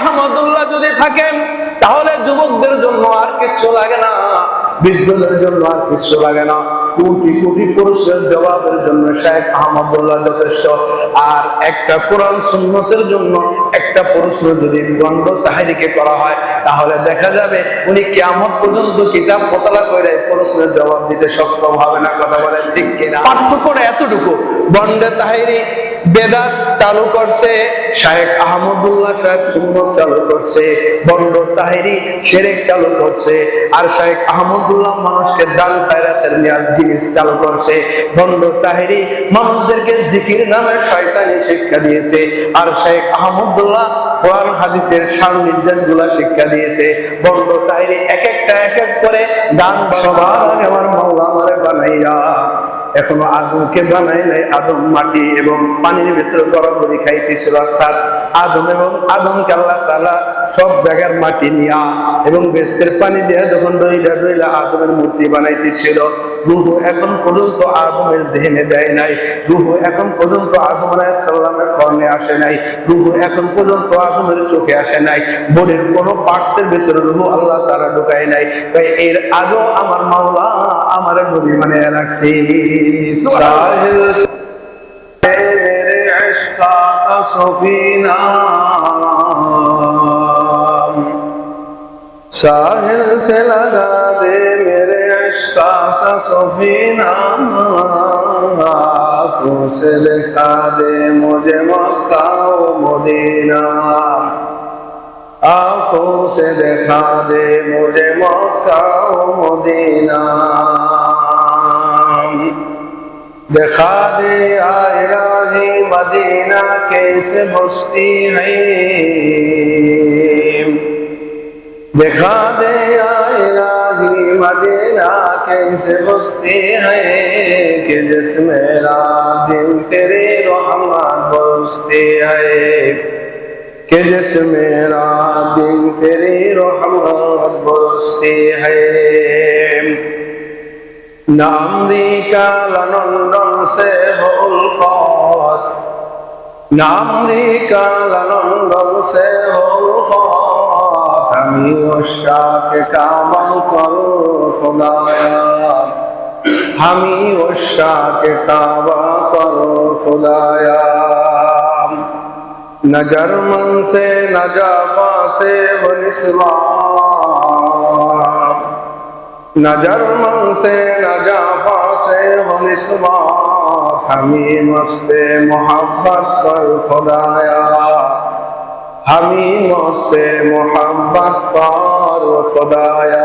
আহমদুল্লাহ যদি থাকেন, তাহলে যুবকদের জন্য আর কিচ্ছু লাগে না, বৃদ্ধদের জন্য আর কিচ্ছু লাগে না। কোটি কোটি পুরুষের জবাবের জন্য শেখ আহমদুল্লাহ যথেষ্ট। আর একটা কোরআন সুন্নতের জন্য একটা প্রশ্ন যদি গণ্ড তাহারিকে করা হয়, তাহলে দেখা যাবে উনি কেমন পর্যন্ত কিতাব পতলা করে প্রশ্নের জবাব দিতে সক্ষম হবে না। কথা বলে ঠিক কিনা? পার্থক্যটা এতটুকু বন্ডে তাহিরি বেদাত চালু করছে শাহেক আহমদুল্লাহ সাহেব সুন্নত চালু করছে, বন্ড তাহিরি সেরেক চালু করছে, আর শাহেক আহমদুল্লাহ মানুষকে দান খায়রাতের নিয়াদ জিনিস চালু করছে, বন্ড তাহিরি মানুষদেরকে জিকির নামে শয়তানি শিক্ষা দিয়েছে, আর শাহেক আহমদুল্লাহ কোরআন, হাদিসের সার নির্দেশগুলা শিক্ষা দিয়েছে, বন্ড তাহিরি এক একটা এক এক করে গান সবার এখনও আদমকে নাই, আদম মাটি এবং পানির ভিতরে গড়াগড়ি খাইতেছিল। অর্থাৎ আদম এবং আদম আল্লাহ তালা সব জায়গার মাটি নিয়া এবং বেস্তের পানি দিয়ে যখন রইলা রইলা আদমের মূর্তি বানাইতেছিল। রুহু এখন পর্যন্ত আদমের জেহেনে দেয় নাই রুহু এখন পর্যন্ত আদম আলাইসাল্লামের কর্ণে আসে নাই রুহু এখন পর্যন্ত আদমের চোখে আসে নাই বডির কোনো পার্টসের ভিতরে রুহু আল্লাহ তারা ঢুকায় নাই তাই এর আগেও আমার মাওলা আমার নবী মানে রাখছি সাহিল मेरे इश्का का सफीना साहिल से लगा दे मेरे اشکا سفینا تو سے لکھا دے مجھے مکہ و مدینہ آنکھوں سے دکھا دے مجھے مکہ و مدینہ دکھا دے آئے راہی مدینہ کیسے بستی ہے دکھا دے मदीना कैसे बसती है कि जिसमें रात दिन तेरी रहमत बसती है कि जिसमें रात दिन तेरी रहमत बसती है নামরিকা লন্ডন সে উলফত নামরিকা লন্ডন সে উলফত আমি ওশাকে কামল করো खुदा हम ही शाह के काबा करो खुदाया नजर मन से नजाफा से वनिस्वा नजर मन से नजाफा से वनिस्वा हमी मस्ते मोहब्बत पर खुदाया हमी मस्ते मोहब्बत पर खुदाया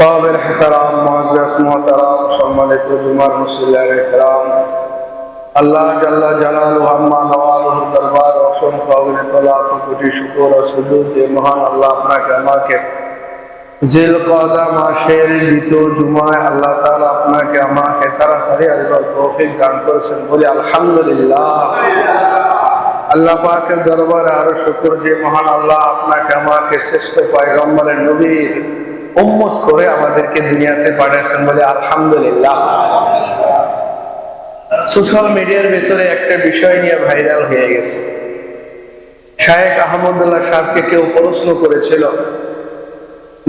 কাবিল হেতারাম মহাজাস মহতারাম, সম্মানিত জুমার মুসলিয়ার একরাম আল্লাহ জাল্লা জালালু আম্মা নওয়ালুহু দরবার অসংখ্য অগণিত লাখ কোটি শুকর সুজুদ যে মহান আল্লাহ আপনাকে, আমাকে জিল কদা মাসের দ্বিতীয় জুমায় আল্লাহ তাআলা আপনাকে, আমাকে তাড়াতাড়ি আসবার তৌফিক দান করেছেন বলি আলহামদুলিল্লাহ। আল্লাহ পাকের দরবারে আরও শুকর যে মহান আল্লাহ আপনাকে, আমাকে শ্রেষ্ঠ পয়গম্বরের নবীর উম্মত করে আমাদেরকে দুনিয়াতে পাঠিয়েছেন বলে আলহামদুলিল্লাহ। সোশ্যাল মিডিয়ার ভেতরে একটা বিষয় নিয়ে ভাইরাল হয়ে গেছে। শায়েক আহমদুল্লাহ সাহেবকে কেউ প্রশ্ন করেছিল,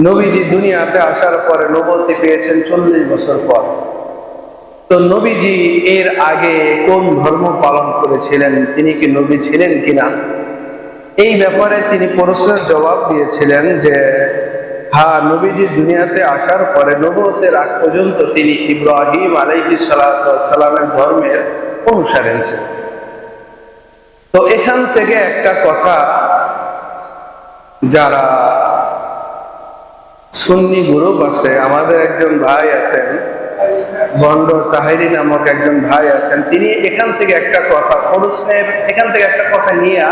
নবীজি দুনিয়াতে আসার পরে নবতি পেয়েছেন চল্লিশ বছর পর। তো নবীজি এর আগে কোন ধর্ম পালন করেছিলেন? তিনি কি নবী ছিলেন কিনা? এই ব্যাপারে তিনি প্রশ্নের জবাব দিয়েছিলেন যে হ্যাঁ নবীজি দুনিয়াতে আসার পরে নবতের আগ পর্যন্ত তিনি ইব্রাহিম আলাইহি সালামের ধর্মের অনুসারী ছিলেন। তো এখান থেকে একটা কথা, যারা সুন্নি গ্রুপ আছে, আমাদের একজন ভাই আছেন বন্ড তাহেরি নামক একজন ভাই আছেন, তিনি এখান থেকে একটা কথা, প্রশ্নের, এখান থেকে একটা কথা নিয়ে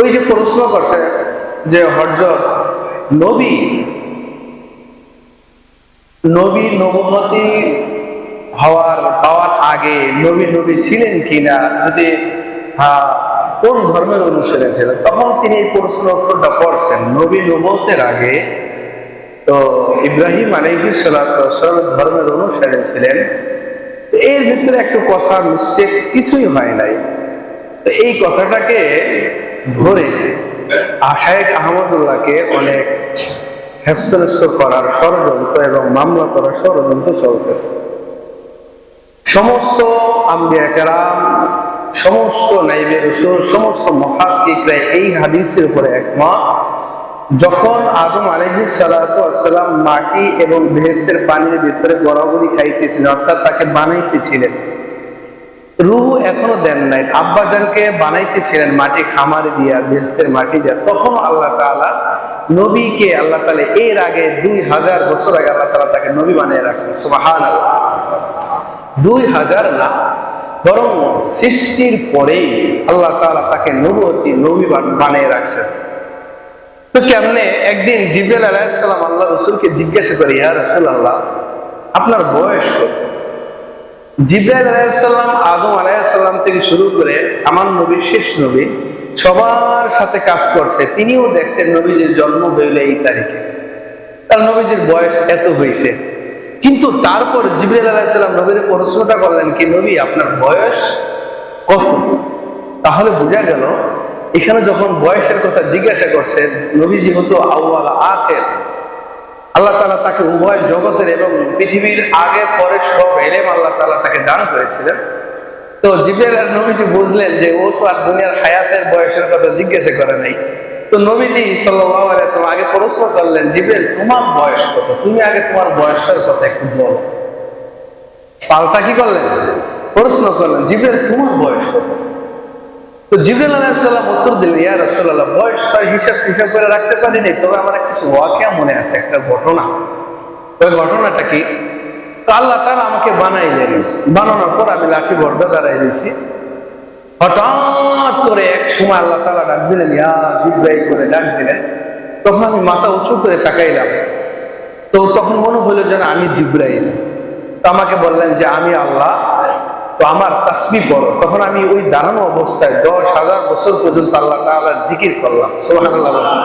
ওই যে প্রশ্ন করছে যে হরজত নবী। নবী নবমতি হওয়ার পাওয়ার আগে নবী নবী ছিলেন কিনা যদি হ্যাঁ কোন ধর্মের অনুসারে ছিলেন? তখন তিনি এই প্রশ্ন উত্তরটা করছেন। নবী নবতের আগে তো ইব্রাহিম আলহি সালাম ধর্মের অনুসারে ছিলেন। এর ভিতরে একটু কথা মিস্টেক্স কিছুই হয় নাই। তো এই কথাটাকে ধরে আশায়েক আহমদুল্লাহকে অনেক হ্যাস্ত করার ষড়যন্ত্র এবং মামলা করার ষড়যন্ত্র চলতেছে। সমস্ত আম্বিয়া সমস্ত নাইবে রসুল, সমস্ত মহাকিকরা এই হাদিসের উপরে একমত। যখন আদম আলহি সালাম মাটি এবং ভেস্তের পানির ভিতরে গড়াগড়ি খাইতেছিলেন, অর্থাৎ তাকে বানাইতেছিলেন, রুহ এখনও দেন নাই। আব্বাজানকে বানাইতেছিলেন মাটি খামারে দিয়া, ভেস্তের মাটি দিয়া। তখন আল্লাহ তাআলা নবীকে আল্লাহ তালে এর আগে দুই হাজার বছর আগে আল্লাহ তাআলা তাকে নবী বানিয়ে রাখছেন সুবাহান দুই হাজার না, বরং সৃষ্টির পরেই আল্লাহ তাআলা তাকে নবতী নবী বানিয়ে রাখছেন। তো কেমনে একদিন জিব্রাইল আলাইহিসসালাম আল্লাহ রসুলকে জিজ্ঞাসা করে, ইয়া রসুল আল্লাহ আপনার বয়স কত? জিব্রাইল আলাইহিসসালাম আদম আলাইহিসসালাম থেকে শুরু করে আমার নবী শেষ নবী সবার সাথে কাজ করছে, তিনিও দেখছেন নবীজির জন্ম হইল এই তারিখে। তার নবীজির বয়স এত হয়েছে কিন্তু তারপর জিব্রাইল আলাইহিসসালাম নবীর প্রশ্নটা করলেন কি, নবী, আপনার বয়স কত? তাহলে বোঝা গেল, এখানে যখন বয়সের কথা জিজ্ঞাসা করছে নবীজি হতো আউ্বাল আখের, আল্লাহ তালা তাকে উভয় জগতের এবং পৃথিবীর আগে পরে সব এলেম আল্লাহ তালা তাকে দান করেছিলেন। তো জিবের আর নবীজি বুঝলেন যে ও তো আর দুনিয়ার হায়াতের বয়সের কথা জিজ্ঞাসা করে নাই। তো নবীজি সাল্লাম আগে প্রশ্ন করলেন জিবের তোমার বয়স কত? তুমি আগে তোমার বয়সটার কথা একটু বলো। পাল্টা কি করলেন? প্রশ্ন করলেন জিবের তোমার বয়স কত? তো জিবরাইল আলাইহিসসালাম উত্তর দিলেন, ইয়া রাসূলুল্লাহ বয়সটা হিসাব হিসাব করে রাখতে পারিনি, তবে আমার কিছু ওয়াকিয়া মনে আছে, একটা ঘটনা। ওই ঘটনাটা কি? তো আল্লাহ তাআলা আমাকে বানাইলেন। বানানোর পর আমি লাঠি বর্দা দাঁড়াই দিয়েছি হঠাৎ করে এক সময় আল্লাহ তালা ডাক দিলেন, ইয়া করে ডাক দিলেন। তখন আমি মাথা উঁচু করে তাকাইলাম। তো তখন মনে হলো যেন আমি জিব্রাইল। তো আমাকে বললেন যে, আমি আল্লাহ। তো আমার তাসবি পড়ো। তখন আমি ওই দাঁড়ানো অবস্থায় দশ হাজার বছর পর্যন্ত আল্লাহ তাআলার জিকির করলাম। বললাম।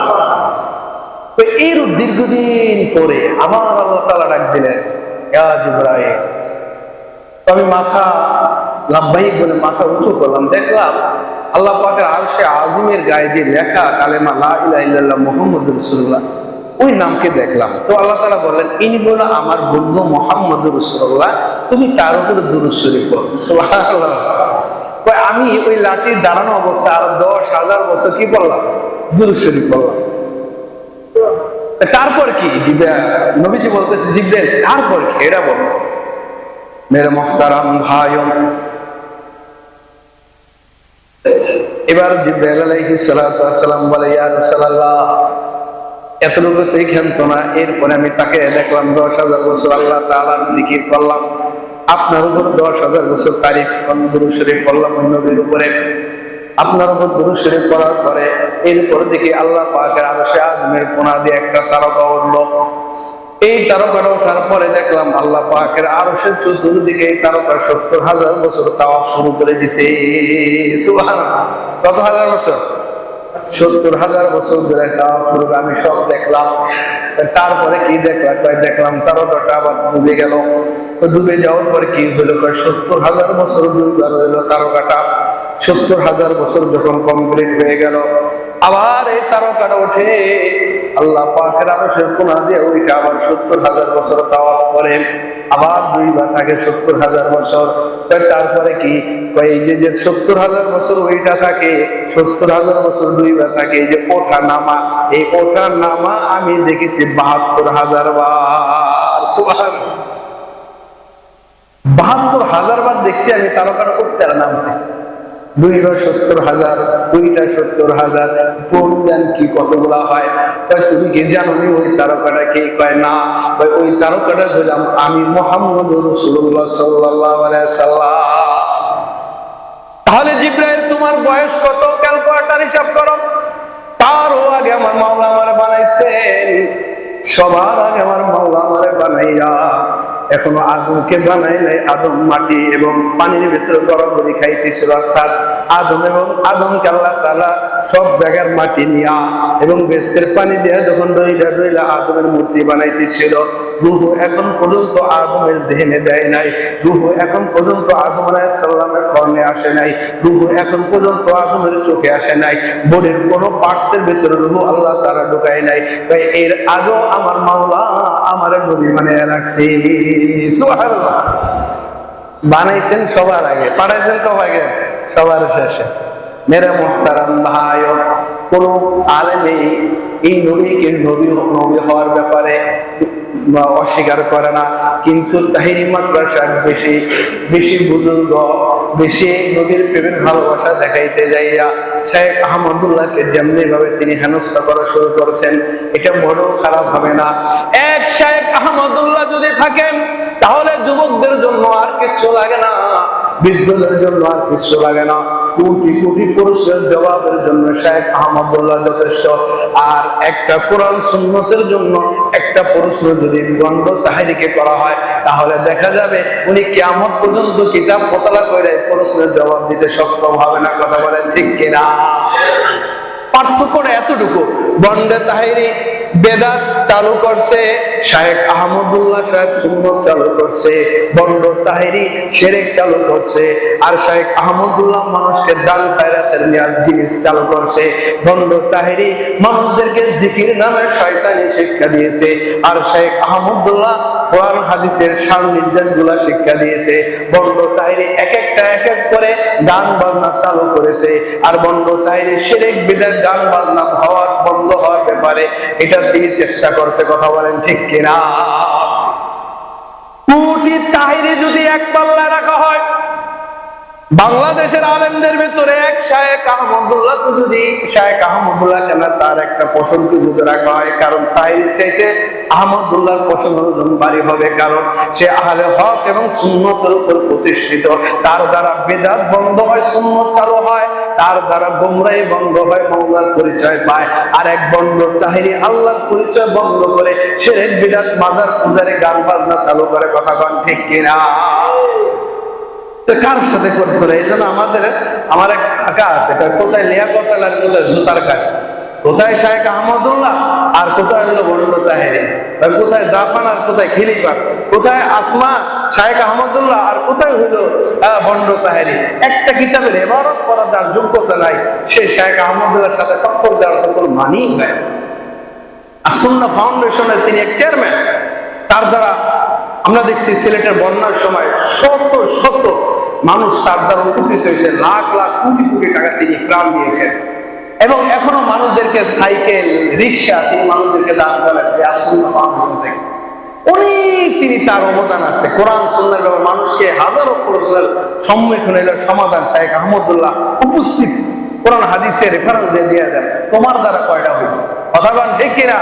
তো এর দীর্ঘদিন পরে আমার আল্লাহ তালা ডাক দিলেন আমি মাথা লাভবাহিক বলে মাথা উঁচু করলাম। দেখলাম আল্লাহ পাকের আরশে আজিমের গায়ে যে লেখা কালেমা লা ইলাহা ইল্লাল্লাহ মুহাম্মদুর ওই নামকে দেখলাম। তো আল্লাহ তাআলা বললেন, ইনি হলো আমার বন্ধু মোহাম্মদ রাসূলুল্লাহ, তুমি তার উপরে কয়, আমি ওই লাঠির দাঁড়ানো অবস্থা আরও দশ হাজার বছর কি শরীফ পড়লাম। তা তারপর কি? নবীজি বলতেছে, জিব্রাইল, তারপর কি? এটা বলো মেরে মোহতারাম ভাইম এবার জিব্রাইল আলাইহিস সালাতু ওয়াসসালাম বলে, ইয়া রাসূলুল্লাহ, এতটুকু তো ক্ষান্ত না, এরপরে আমি তাকে দেখলাম দশ হাজার বছর আল্লাহ তাআলার জিকির করলাম। আপনার উপর দশ হাজার বছর তারিফ শরীফ করলাম ওই নবীর উপরে আপনার উপর দুরূদ শরীফ করার পরে এরপর দেখি আল্লাহ পাকের আরশে আজমের কোনা দিয়ে একটা তারকা উঠল। এই তারকাটা ওঠার পরে দেখলাম আল্লাহ পাকের আরও সে চতুর্দিকে এই তারকা সত্তর হাজার বছর তাওয়াফ শুরু করে দিছে। কত হাজার বছর? সত্তর হাজার বছর ধরে তাওয়াফ শুরু আমি সব দেখলাম। তারপরে কি দেখলাম? তাই দেখলাম তারকাটা আবার ডুবে গেল। ডুবে যাওয়ার পরে কি হলো? সত্তর হাজার বছর দুইবার হইল তারকাটা। সত্তর হাজার বছর যখন কমপ্লিট হয়ে গেল, আবার এই তারকাটা ওঠে। আল্লাহ পাকের আরও সে কোনা দিয়ে ওইটা আবার সত্তর হাজার বছর তাওয়াফ করে, আবার দুইবার থাকে সত্তর হাজার বছর। তারপরে কি? এই যে যে সত্তর হাজার বছর ওইটা থাকে, সত্তর হাজার বছর দুইবার থাকে, এই যে ওঠা নামা, এই ওঠা নামা আমি দেখেছি বাহাত্তর হাজার বার। বাহাত্তর হাজার বার দেখছি আমি তারকাটা উঠতে নামতে। দুইটা সত্তর হাজার, দুইটা সত্তর হাজার দেন কি কতগুলা হয়? তুমি কি জানো নি ওই তারকাটা কে? কয়, না। ওই তারকাটা হইলাম আমি মোহাম্মদ রসুল্লাহ সাল্লাহ সাল্লাম তাহলে জিব্রাইল, তোমার বয়স কত? ক্যালকুলেটার হিসাব করো। তারও আগে আমার মাওলা আমার বানাইছেন। সবার আগে আমার মাওলা আমারে বানাইয়া এখনও আদমকে বানাই নাই, আদম মাটি এবং পানির ভিতরে গড়াগড়ি খাইতেছিল, অর্থাৎ আদম এবং আদম আল্লাহ তালা সব জায়গার মাটি নিয়া এবং বেস্তের পানি দিয়ে যখন রইলা রইলা আদমের মূর্তি বানাইতেছিল। এখন পর্যন্ত আদমের জেহেনে দেয় নাই এখন পর্যন্ত আদম কর্ণে আসে নাই এখন পর্যন্ত আদমের চোখে আসে নাই কোন পার্টসের ভিতরে আল্লাহ তারা ঢুকায় নাই, তাই এর আগেও আমার মাওলা আমার নবী মানে রাখছি। বানাইছেন সবার আগে, পাঠাইছেন কব আগে? সবার শেষে। মেরে মোহতারাম ভাই, কোন আলেমে এই নবীকে নবী নবী হওয়ার ব্যাপারে অস্বীকার করে না। কিন্তু তাহিরি মাদ্রাসার বেশি বেশি বুজুর্গ, বেশি নবীর প্রেমের ভালোবাসা দেখাইতে যাইয়া শেখ আহমদুল্লাহকে যেমনি ভাবে তিনি হেনস্থা করা শুরু করেছেন, এটা বড় খারাপ হবে না। এক শেখ আহমদুল্লাহ যদি থাকেন, তাহলে যুবকদের জন্য আর কিছু লাগে না, বৃদ্ধদের জন্য আর কিছু লাগে না। কোটি কোটি প্রশ্নের জবাবের জন্য শেখ আহমদুল্লাহ যথেষ্ট। আর একটা কোরআন সুন্নতের জন্য একটা প্রশ্ন যদি গণ্ড তাহারিকে করা হয়, তাহলে দেখা যাবে উনি কেমন পর্যন্ত কিতাব মোতালা করে প্রশ্নের জবাব দিতে সক্ষম হবে না, কথা বলেন ঠিক কিনা? পার্থক্যটা এতটুকু, বন্ডে তাহিরি বেদাত চালু করছে শাহেক আহমদুল্লাহ সাহেব সুন্নত চালু করছে, বন্ড তাহিরি সেরেক চালু করছে, আর শাহেক আহমদুল্লাহ মানুষকে দান খায়রাতের নেওয়ার জিনিস চালু করছে, বন্ড তাহিরি মানুষদেরকে জিকির নামে শয়তানি শিক্ষা দিয়েছে, আর শাহেক আহমদুল্লাহ কোরআন, হাদিসের সার নির্দেশগুলা শিক্ষা দিয়েছে, বন্ড তাহিরি এক একটা, এক এক করে গান বাজনা চালু করেছে। আর বন্ধ, তাইলে সেরেক বিদার গান বাজনা হওয়ার বন্ধ হওয়ার ব্যাপারে এটা তিনি চেষ্টা করছে, কথা বলেন ঠিক কিনা? কোটি তাহিরে যদি এক পাল্লা রাখা হয় বাংলাদেশের আলেমদের ভিতরে এক শায়েক আহমদুল্লাহ যদি শায়েক আহমদুল্লাহ কেন তার একটা পছন্দ যদি রাখা হয়, কারণ তাহিরের চাইতে আহমদুল্লাহর পছন্দ ওজন বাড়ি হবে, কারণ সে আহলে হক এবং সুন্নতের উপর প্রতিষ্ঠিত। তার দ্বারা বেদাত বন্ধ হয়, সুন্নত চালু হয়। তার দ্বারা গোমরাই বন্ধ হয় মৌলার পরিচয় পায়। আর এক বন্ধ তাহিরি আল্লাহর পরিচয় বন্ধ করে সে বিরাট মাজার পূজারে গান বাজনা চালু করে, কথা কন ঠিক কিনা? কার সাথে করতে হবে এই জন্য আমাদের, আমার এক কাকা আছে কোথায় লিয়াকত আর কোথায় জুতার কাঠ? কোথায় শাহেক আহমদুল্লাহ? আর কোথায় হলো বন্ড তাহেরি? কোথায় জাফান আর কোথায় খিলিফার? কোথায় আসমা শাহেক আহমদুল্লাহ? আর কোথায় হইল বন্ড তাহেরি? একটা কিতাবের এবারত করা যার যোগ্যতা নাই, সে শাহেক আহমদুল্লাহর সাথে টক্কর দেওয়ার তো কোনো মানেই নাই। আসন্না ফাউন্ডেশনের তিনি এক চেয়ারম্যান, তার দ্বারা আমরা দেখছি সিলেটের বন্যার সময় শত শত মানুষ তার দ্বারা উপকৃত হয়েছে লাখ লাখ কোটি কোটি টাকা তিনি প্রাণ দিয়েছেন। এবং এখনও মানুষদেরকে সাইকেল রিক্সা তিনি মানুষদেরকে দান করেন থেকে। অনেক তিনি তার অবদান আছে। কোরআন ব্যাপারে মানুষকে হাজারো প্রশ্নের সম্মুখীন এলো সমাধান শাহেখ আহমদুল্লাহ উপস্থিত। কোরআন হাদিসে রেফারেন্স দিয়ে দিয়ে দেন তোমার দ্বারা কয়টা হয়েছে? কথা বলেন ঠিক কিনা?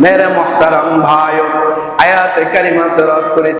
মেরে মোহতারাম ভাই আয়াতে কারিমা তেলাওয়াত করে